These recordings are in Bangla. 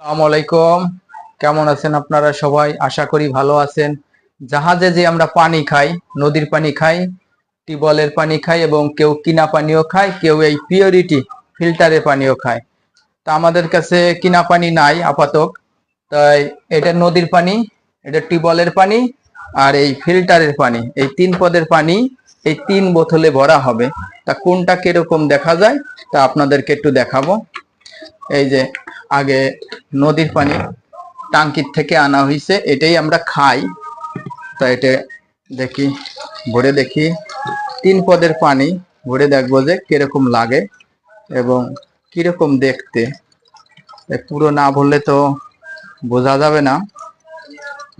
আসসালামু আলাইকুম। কেমন আছেন আপনারা সবাই? আশা করি ভালো আছেন। জাহাজে যে আমরা পানি খাই, নদীর পানি খাই, টিউবওয়েলের পানি খাই এবং কেউ কিনা পানিও খায়, কেউ এই পিওরিটি ফিল্টারের পানিও খায়। তা আমাদের কাছে কিনা পানি নাই, আপাতত। তাই এটা নদীর পানি, এটা টিউবওয়েলের পানি আর এই ফিল্টারের পানি। এই তিন পদের পানি এই তিন বোতলে ভরা হবে। তা কোনটা কীরকম দেখা যায়, তা আপনাদেরকে একটু দেখাবো। এই যে আগে নদীর পানি টাঙ্কির থেকে আনা হয়েছে এটাই আমরা খাই। তা এটা দেখি, ভরে দেখি। তিন পদের পানি, ভরে দেখব যে কীরকম লাগে এবং কীরকম দেখতে। পুরো না ভরলে তো বোঝা যাবে না।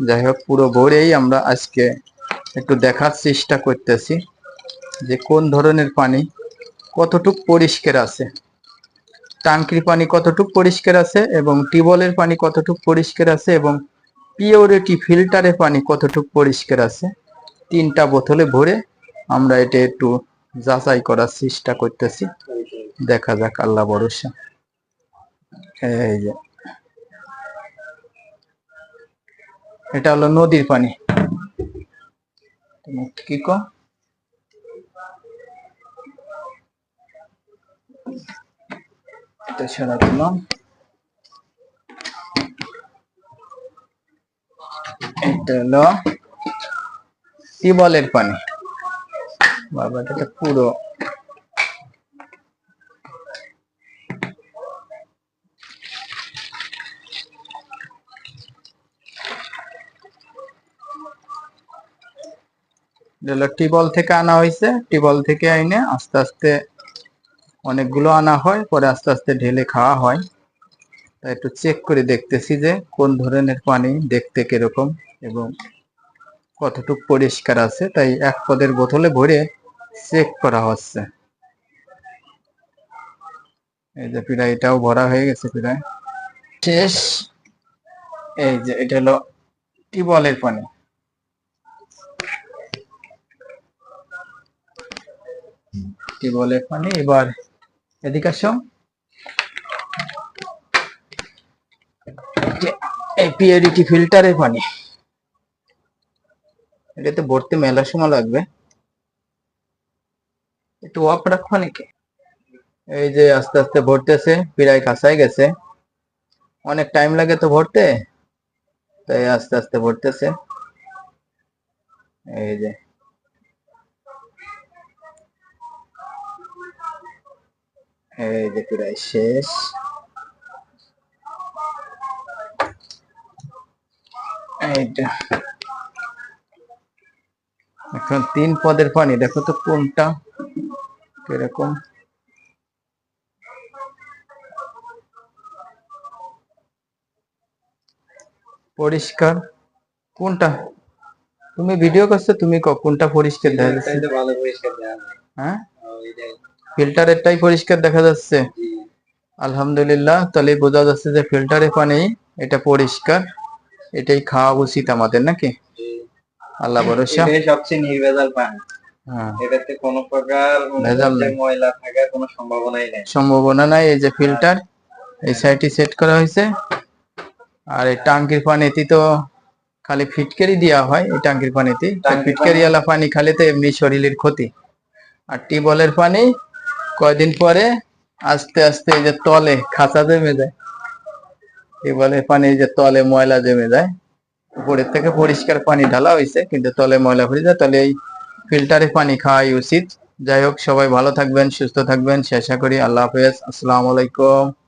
যাই হোক, পুরো ভরেই আমরা আজকে একটু দেখার চেষ্টা করতেছি যে কোন ধরনের পানি কতটুক পরিষ্কার আছে। টাঙ্কির পানি কতটুক পরিষ্কার আছে এবং টিউবওয়েলের পানি কতটুক পরিষ্কার আছে এবং পিওরিটি ফিল্টারের পানি কতটুক পরিষ্কার আছে? তিনটা বোতলে ভরে আমরা এটা একটু যাচাই করার চেষ্টা করতেছি। দেখা যাক, আল্লাহ ভরসা। এই যে। এটা হলো নদীর পানি। কি কো এটা ছেড়া দিলাম এটা হলো টিউবওয়েলের পানি। বাবা, এটা পুরো। টিউবওয়েল থেকে আনা হয়েছে। টিউবওয়েল থেকে আইনে আস্তে আস্তে অনেকগুলো আনা হয় পরে আস্তে আস্তে ঢেলে খাওয়া হয়। তাই একটু চেক করে দেখতেছি যে কোন ধরনের পানি দেখতে কীরকম এবং কতটুক পরিষ্কার আছে। তাই এক পদের বোতলে ভরে চেক করা হচ্ছে। এই যে প্রায় এটাও ভরা হয়ে গেছে প্রায়। শেষ। এই যে এটা হলো টিউবওয়েলের পানি। টিউবওয়েলের পানি এবার এদিকে এই পিওরিটি ফিল্টারের পানি। এটাতে ভরতে মেলা সময় লাগবে। একটু অফ রাখব নাকি? এই যে আস্তে আস্তে ভরতেছে, প্রায় কাছাই গেছে। অনেক টাইম লাগে তো ভরতে। তাই আস্তে আস্তে ভরতেছে। এই যে। এই যে প্রায় শেষ। এইটা। এখন তিন পদের পানি দেখো তো কোনটা কীরকম। পরিষ্কার। কোনটা? তুমি ভিডিও করছ তুমি ক- কোনটা পরিষ্কার দেখা যাচ্ছে ভালো পরিষ্কার দেওয়া হয়। ফিল্টারেরটাই পরিষ্কার দেখা যাচ্ছে। আলহামদুলিল্লাহ তাহলে বোঝা যাচ্ছে যে ফিল্টারের পানি এটা পরিষ্কার এটাই খাওয়া উচিত আমাদের নাকি? আল্লাহ ভরসা। সবচেয়ে নির্ভেজাল পানি। হ্যাঁ। এটাতে কোনো প্রকার। ময়লা থাকার কোনো সম্ভাবনাই নেই। সম্ভাবনা নাই এই যে ফিল্টার এই সাইডটি সেট করা হয়েছে। আর এই টাঙ্কির পানিতে তো খালি ফিটকারি দেওয়া হয় এই টাঙ্কির পানিতে টাঙ্কির ফিটকারি ওয়ালা পানি খালি তো এমনি শরীরের ক্ষতি। আর টিউবওয়েলের পানি কয়দিন পরে আস্তে আস্তে এই যে তলে খাঁচা জমে যায়। কি বলে পানি যে তলে ময়লা জমে যায়। উপরের থেকে পরিষ্কার পানি ঢালা হয়েছে কিন্তু তলে ময়লা ভরে যায়। তাহলে এই ফিল্টারে পানি খাওয়াই উচিত। যাই হোক, সবাই ভালো থাকবেন, সুস্থ থাকবেন। শেষা করি আল্লাহ হাফেজ। আসসালামু আলাইকুম।